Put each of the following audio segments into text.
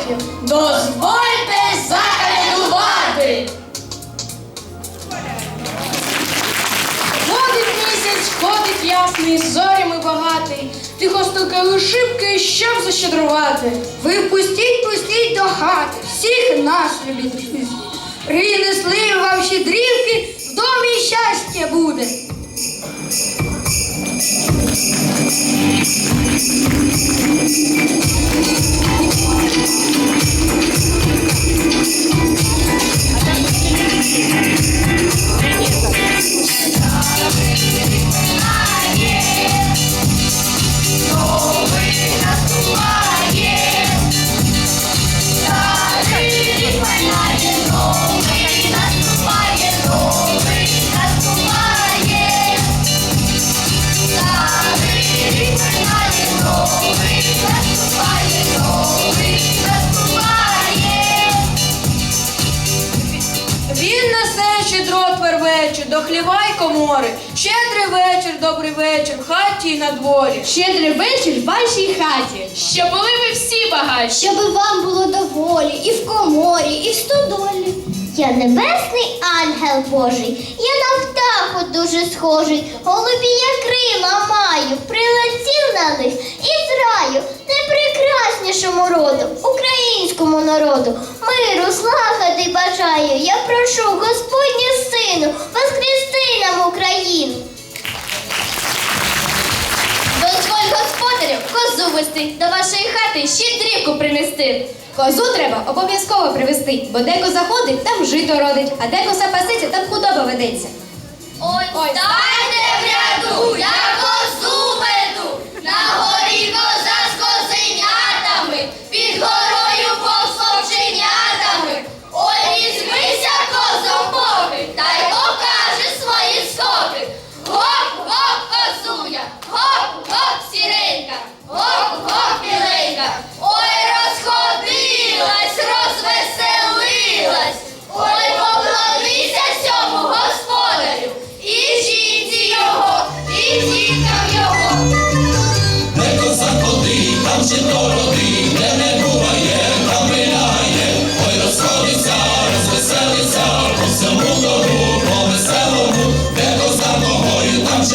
Братів, дозвольте закалядувати! Ходить місяць, ходить ясний, зорями багатий, тихо стукає шибки, щоб защедрувати. Ви пустіть, пустіть до хати, всіх нас любіть. Принесли вам щедрівки, в домі щастя буде. Він несе щедрот вервечір до хліва й комори. Щедрий вечір, добрий вечір, в хаті й на дворі. Щедрий вечір в вашій хаті. Щоб були ви всі багаті. Щоб вам було доволі і в коморі, і в стодолі. Я небесний ангел Божий, я на птаху дуже схожий, голубія крила маю, прилетів на них із раю, найпрекраснішому роду, українському народу, бажаю. Я прошу, Господню сину, воскрести нам Україну. Дозволь господарю козу вести до вашої хати щедрівку принести. Козу треба обов'язково привезти, бо де коза ходить, там жито родить, а де коза пасеться, там худоба ведеться. Ой, станьте в ряду, я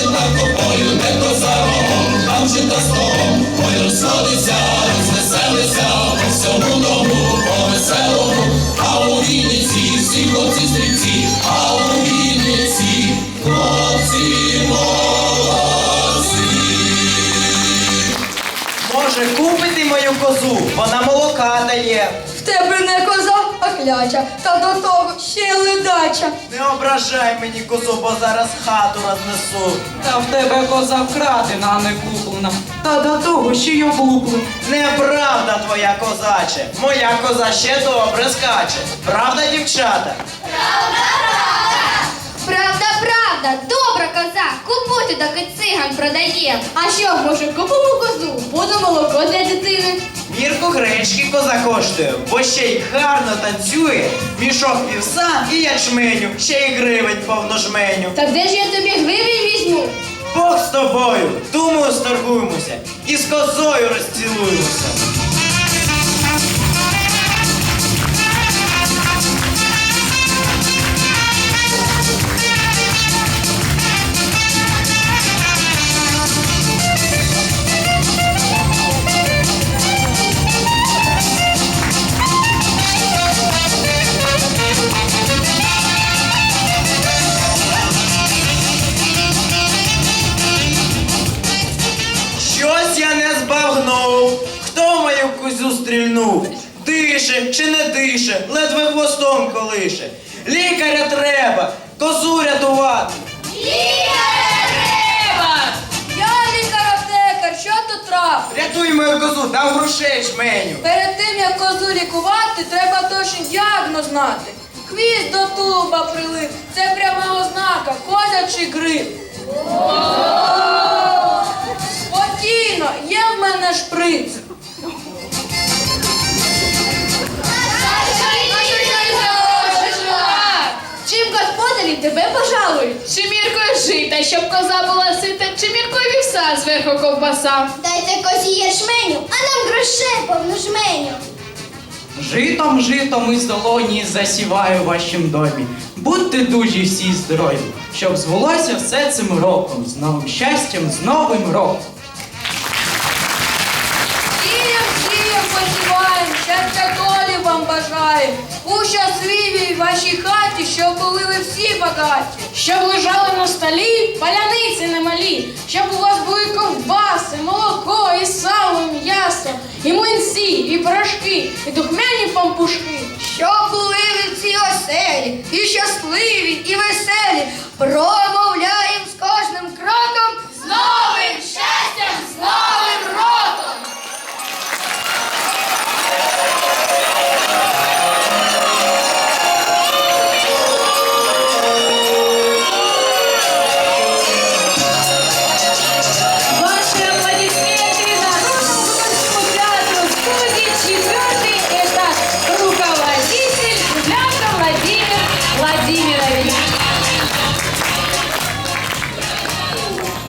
ногою, там ще та тобою, де коза рогом, там ще та стогом, ой розходиться, розвеселиться, по всьому дому, по веселому, а у Вінниці всі хлопці стрільці, а у Вінниці хлопці молодці. Може, купити мою козу, вона молока дає. В тебе не коза, та до того ще й ледача. Не ображай мені козу, бо зараз хату рознесу. Та в тебе коза вкрадена, а не куплена. Та до того ще й облуплена. Неправда твоя козаче. Моя коза ще добре скаче. Правда, дівчата? Правда, правда, добра коза, купуйте, доки циган продає. А що, може, купимо козу? Буде молоко для дитини. Мірку гречки коза коштує, бо ще й гарно танцює. Мішок півса і ячменю, ще й гривень повно жменю. Та де ж я тобі гривень візьму? Бог з тобою, думаю, сторгуємося. І з козою розцілуємося. Стрільнув? Дише чи не дише, ледве хвостом колише. Лікаря треба, козу рятувати. Я лікар-аптекар, що тут трап? Рятуй мою козу, дав грошей жменю. Перед тим, як козу лікувати, треба точний діагноз знати. Хвіст до тулуба прилип. Це пряма ознака, козячий грип. Спокійно, є в мене шприц. Жита, щоб коза була сита, чи міркові вівса зверху ковбаса. Дайте козі ячменю, а нам грошей повну жменю. Житом, житом із долоні засіваю в вашім домі. Будьте дужі всі здорові, щоб звелося все цим роком, з новим щастям, з новим роком. Сієм, сієм, посіваєм, щастя долі вам бажаєм. У щасливій вашій хаті, щоб були ви всі багаті. Щоб лежали на столі паляниці немалі, щоб у вас були ковбаси, молоко, і сало, і м'ясо, і млинці, і порошки, і духмяні пампушки. Щоб були ви в цій оселі, і щасливі, і веселі, про